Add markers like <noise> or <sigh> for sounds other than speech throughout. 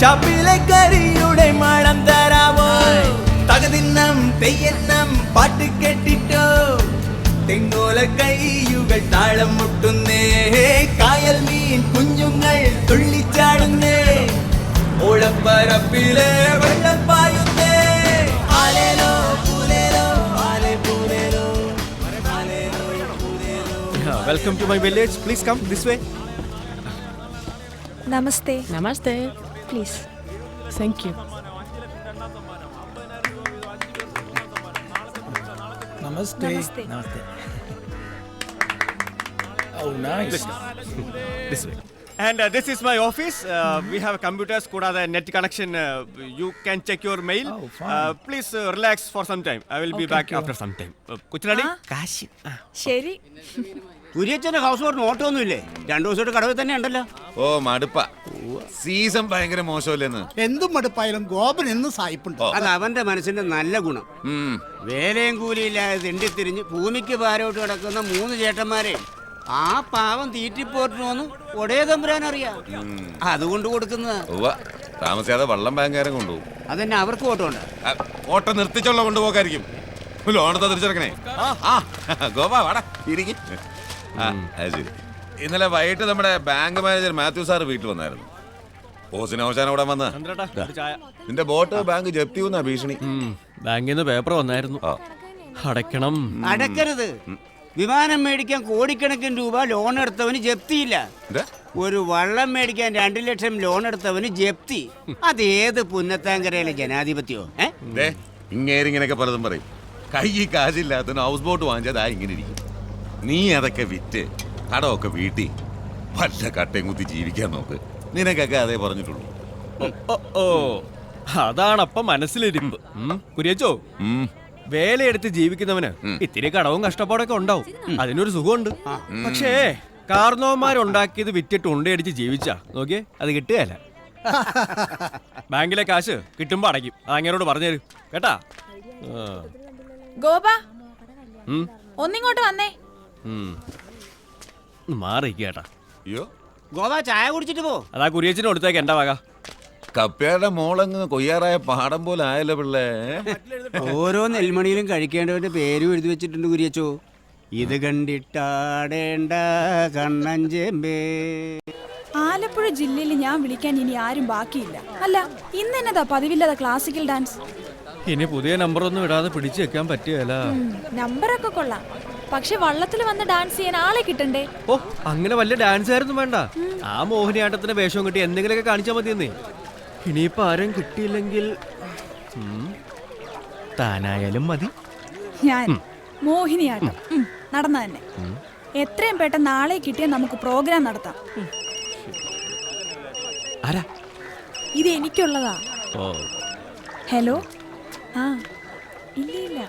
ഷാപ്പിലെ കരിയുടെ മണം തരാമോ തകതിന്നം തെയ്യന്നം പാട്ട് കേട്ടിട്ടോ? തെങ്ങോല കൈയുകൾ താളം മുട്ടുന്നേ കായൽ മീൻ കുഞ്ഞുങ്ങൾ തുള്ളിച്ചാടുന്നേ ഓളപ്പരപ്പിലെ വെള്ളം പായുന്നേ. ആലേലോ പൂലേലോ ആലേ പൂലേലോ welcome to my village please come this way namaste. Namaste. Please thank you namaste namaste Namaste. <laughs> Oh, nice. Is my office we have computers കൂടാതെ net connection you can check your mail Oh, fine. Please relax for some time I will be back. After some time കൊച്ചിനാടി കാശി. ശരി. കുര്യച്ചന്റെ house ബോട്ടിന് ഓട്ടമൊന്നുമില്ലേ രണ്ടു ദിവസമായിട്ട് കടവിൽ തന്നെ ഉണ്ടല്ലോ. ഓ മടുപ്പ. Season ഭയങ്കര മോശമല്ലെന്ന്? എന്തും മടുപ്പായാലും ഗോപൻ എന്നും സായിപ്പുണ്ട്. അത് അവന്റെ മനസ്സിന്റെ നല്ല ഗുണം. വേലയും കൂലിയില്ലാതെ തിണ്ടിത്തിരിഞ്ഞ് ഭൂമിക്ക് ഭാരമായിട്ട് കിടക്കുന്ന മൂന്ന് ചേട്ടന്മാരെ ആ പാവം തീറ്റിപ്പോറ്റിന് വന്ന് ഒടേ തമ്പുരാൻ അറിയാം. അതുകൊണ്ട് കൊടുക്കുന്നതാ. ഉവ്വ. താമസിയാതെ വള്ളം ബാങ്കാരം കൊണ്ടുപോകും അതന്നെ അവർക്ക് ഓട്ടം ഉണ്ട് ഓട്ടം നിർത്തിച്ചുള്ള കൊണ്ടുപോകായിരിക്കും ലോണത്തെ തിരിച്ചെടുക്കണേ. ആ ഗോപാ വാടാ ഇരിക്കും. ആ അത് ശരി. ഇന്നലെ വൈകിട്ട് നമ്മുടെ ബാങ്ക് മാനേജർ മാത്യു സാർ വീട്ടിൽ വന്നായിരുന്നു. ഓസിന് അവസാനം അവിടെ വന്ന. ഒരു ചായ. നിന്റെ ബോട്ട് ബാങ്ക് ജപ്തി വന്ന ഭീഷണി. ബാങ്കിൽ നിന്ന് പേപ്പർ വന്നായിരുന്നു. അടയ്ക്കണം. അടക്കരുത് വിമാനം മേടിക്കാൻ കോടിക്കണക്കിന് രൂപ ലോൺ എടുത്തവന് ജപ്തിയില്ല. എന്താ? ഒരു വള്ളം മേടിക്കാൻ രണ്ടു ലക്ഷം ലോൺ എടുത്തവന് ജപ്തി. അതേത് പുന്നത്താങ്കരയിലെ ജനാധിപത്യോ? ഇങ്ങനെയൊക്കെ ഇങ്ങേരിങ്ങനെയൊക്കെ പലതും പറയും. കൈ കാശില്ലാത്ത ഹൗസ് ബോട്ട് വാങ്ങിച്ചതാ ഇങ്ങനെ ഇരിക്കും. നീ അതൊക്കെ വിറ്റ് കടമൊക്കെ വീട്ടി. വല്ല കട്ടയും കുത്തി ജീവിക്കാൻ നോക്ക്. നിനക്കൊക്കെ അതേ പറഞ്ഞിട്ടുള്ളൂ. ഓ, അതാണപ്പ മനസ്സിലിരിപ്പ്. കുര്യച്ചോ. വേലയെടുത്ത് ജീവിക്കുന്നവന് ഇത്തിരി കടവും കഷ്ടപ്പാടൊക്കെ ഉണ്ടാവും. അതിനൊരു സുഖമുണ്ട്. പക്ഷേ കാർണവന്മാരുണ്ടാക്കിയത് വിറ്റിട്ട് ഉണ്ടയടിച്ച് ജീവിച്ചാ. നോക്കിയേ അത് കിട്ടുകയല്ല. ബാങ്കിലെ കാശ് കിട്ടുമ്പോ അടയ്ക്കും. അതങ്ങനോട് പറഞ്ഞു തരും. കേട്ടാ. ഗോപ ഒന്നിങ്ങോട്ട് വന്നേ. അയ്യോ. ഗോവ ചായ കുടിച്ചിട്ട് പോ. അതാ കുരിയച്ചിന് കൊടുത്തേക്ക് എന്റെ വക. കപ്പയുടെ മോളങ്ങ് കൊയ്യാറായ പാടം പോലെ ആയല്ലോ പിള്ളേ. ഓരോ നെൽമണിയിലും കഴിക്കേണ്ടവന്റെ പേരും എഴുതി വെച്ചിട്ടുണ്ട് കുരിയച്ചോ. ഇത് കണ്ടിട്ടാടേണ്ട കണ്ണഞ്ചേമ്പേ ആലപ്പുഴ ജില്ലയിൽ ഞാൻ വിളിക്കാൻ ഇനി ആരും ബാക്കിയില്ല. അല്ല ഇന്ന് എന്നതാ പതിവില്ലാതെ ക്ലാസിക്കൽ ഡാൻസ് ഇനി പുതിയ നമ്പർ ഒന്നും ഇടാതെ പിടിച്ചു വെക്കാൻ പറ്റിയല്ല നമ്പറൊക്കെ കൊള്ളാം. പക്ഷെ വള്ളത്തിൽ വന്ന് ഡാൻസ് ചെയ്യാൻ ആളെ കിട്ടണ്ടേ? ഓ അങ്ങനെ വലിയ ഡാൻസ് ആയിരുന്നു വേണ്ട. ആ മോഹിനിയാട്ടത്തിന്റെ വേഷവും കിട്ടി എന്തെങ്കിലുമൊക്കെ കാണിച്ചാൽ മതി മതിയെന്നേ. ഇനിയിപ്പോ ആരും കിട്ടിയില്ലെങ്കിൽ ഉം, താനായാലും മതി. ഞാൻ മോഹിനിയാട്ടം ഉം, നടന്ന തന്നെ. എത്രയും പെട്ടെന്ന് നാളെ കിട്ടിയാൽ നമുക്ക് പ്രോഗ്രാം നടത്താം. ആരാ? ഇത് എനിക്കുള്ളതാ. ഓ. ഹലോ ആ. ഇല്ല ഇല്ല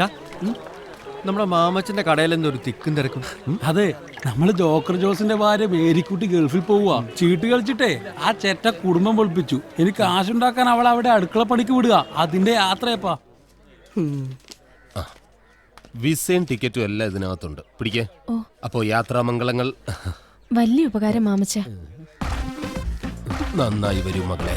ഡാ, ഉം, നമ്മുടെ മാമച്ചന്റെ കടയിൽ എന്തൊരു തിക്കും തിരക്കും. ഉം, അതെ നമ്മൾ ജോക്കർ ജോസിന്റെ ഭാര്യ മേരിക്കുട്ടി ഗൾഫിൽ പോവുക ചീട്ട് കളിച്ചിട്ടേ ആ ചേട്ട കുടുംബം പൊളിപ്പിച്ചു. എനിക്ക് കാശുണ്ടാക്കാൻ അവൾ അവിടെ അടുക്കള പണിക്ക് വിടുക. അതിന്റെ യാത്രയപ്പാ. വിസയും ടിക്കറ്റും എല്ലാം ഇതിനകത്തുണ്ട്. പിടിക്കേ. അപ്പോ യാത്രാമംഗളങ്ങൾ. വലിയ ഉപകാരം മാമച്ച. നന്നായി വരും മകളെ.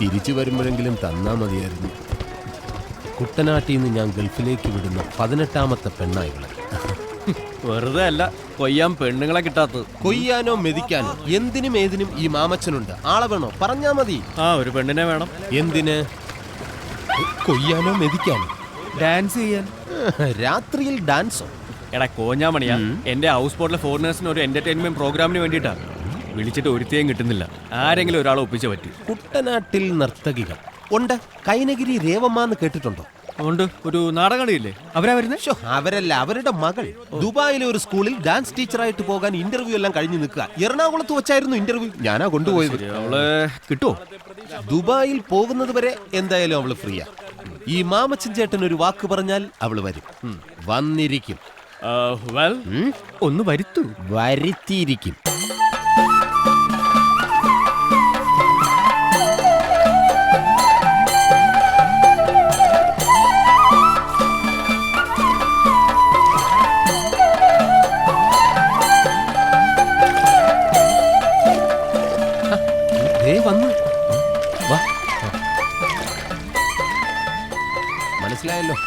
തിരിച്ചു വരുമ്പോഴെങ്കിലും തന്നാ മതിയായിരുന്നു. കുട്ടനാട്ടിൽ നിന്ന് ഞാൻ ഗൾഫിലേക്ക് വിടുന്ന പതിനെട്ടാമത്തെ പെണ്ണായികളെ. വെറുതെ അല്ല കൊയ്യാൻ പെണ്ണുങ്ങളെ കിട്ടാത്തത്. കൊയ്യാനോ മെതിക്കാനോ എന്തിനും ഏതിനും ഈ മാമച്ചനുണ്ട്. ആളെ വേണോ? പറഞ്ഞാ മതി. ആ ഒരു പെണ്ണിനെ വേണം. എന്തിന്? കൊയ്യാനോ മെതിക്കാനോ? ഡാൻസ് ചെയ്യാൻ. രാത്രിയിൽ ഡാൻസോ? എടാ കോഞ്ഞാമണിയാ. എന്റെ ഹൗസ് ബോട്ടിലെ ഫോറിനേഴ്സിന് ഒരു എന്റർടൈൻമെന്റ് പ്രോഗ്രാമിന് വേണ്ടിയിട്ടാ. വിളിച്ചിട്ട് ഒരുത്തേയും കിട്ടുന്നില്ല. ആരെങ്കിലും ഒരാളെ ഒപ്പിച്ച പറ്റി. കുട്ടനാട്ടിൽ നർത്തകികൾ. ഉണ്ട്. കൈനഗിരി രേവമ്മ എന്ന് കേട്ടിട്ടുണ്ടോ? അതുകൊണ്ട് ഒരു നാടകളിയില്ലേ അവരാ വരുന്നത് അവരല്ല. അവരുടെ മകൾ. ദുബായിലെ ഒരു സ്കൂളിൽ ഡാൻസ് ടീച്ചറായിട്ട് പോകാൻ ഇന്റർവ്യൂ എല്ലാം കഴിഞ്ഞു നിൽക്കുക. എറണാകുളത്ത് വെച്ചായിരുന്നു ഇന്റർവ്യൂ. ഞാനാ കൊണ്ടുപോയത്. അവൾ കിട്ടുമോ ദുബായിൽ പോകുന്നത് വരെ എന്തായാലും അവൾ ഫ്രീയാ. ഈ മാമച്ചൻ ചേട്ടൻ ഒരു വാക്ക് പറഞ്ഞാൽ അവൾ വരും. വന്നിരിക്കും. വെൽ ഒന്ന് വരുത്തു. വരുത്തിയിരിക്കും.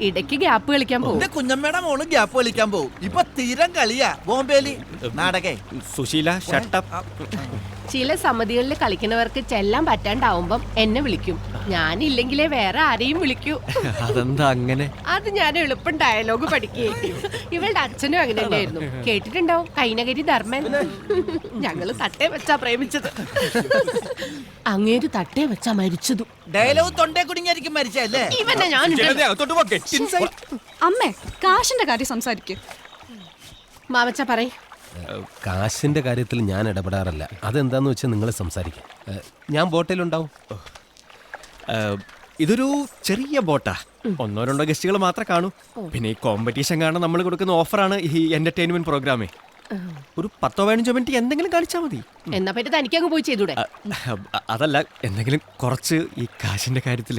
ഇടയ്ക്ക് ഗ്യാപ്പ് കളിക്കാൻ പോകും എന്റെ കുഞ്ഞമ്മയുടെ മോൾ ഗ്യാപ്പ് കളിക്കാൻ പോകും ഇപ്പൊ തീരം കളിയാ. ബോംബേലി. നാടകേ. സുശീല ഷട്ടപ്പ് ചില സമിതികളിൽ കളിക്കുന്നവർക്ക് ചെല്ലാൻ പറ്റാണ്ടാവുമ്പം എന്നെ വിളിക്കും. ഞാനില്ലെങ്കിലേ വേറെ ആരെയും വിളിക്കൂ. അതെന്താ അങ്ങനെ? അത് ഞാൻ എളുപ്പം ഡയലോഗ് പഠിക്കുകയും ഇവളുടെ അച്ഛനും അങ്ങനെ തന്നെയായിരുന്നു. കേട്ടിട്ടുണ്ടാവും കൈനകരി ധർമ്മൻ. ഞങ്ങൾ തട്ടേ വെച്ചാ പ്രേമിച്ചത്. അങ്ങേര് തട്ടേ വെച്ചാ മരിച്ചതു. ഡയലോഗ് തൊണ്ടേ കുടുങ്ങിയായിരിക്കും മരിച്ചല്ലേ ഇവനെ ഞാൻ അമ്മേ കാശിന്റെ കാര്യം സംസാരിക്കും. മാമച്ച പറയും. കാശിന്റെ കാര്യത്തിൽ ഞാൻ ഇടപെടാറില്ല. അതെന്താന്ന് വെച്ചാൽ നിങ്ങൾ സംസാരിക്കാം. ഞാൻ ബോട്ടിലുണ്ടാവും. ഇതൊരു ചെറിയ ബോട്ടാ. ഒന്നോ രണ്ടോ ഗസ്റ്റുകൾ മാത്രമേ കാണൂ. പിന്നെ ഈ കോമ്പറ്റീഷൻ കാണാൻ നമ്മൾ കൊടുക്കുന്ന ഓഫറാണ് ഈ എന്റർടൈൻമെന്റ് പ്രോഗ്രാമേ ഒരു പത്തോ പതിനഞ്ചോ മിനിറ്റ് എന്തെങ്കിലും കളിച്ചാൽ മതി. എന്നാ പറ്റി തനിക്കങ്ങ് പോയി ചെയ്തൂടെ. അതല്ല എന്തെങ്കിലും കുറച്ച് ഈ കാശിന്റെ കാര്യത്തിൽ.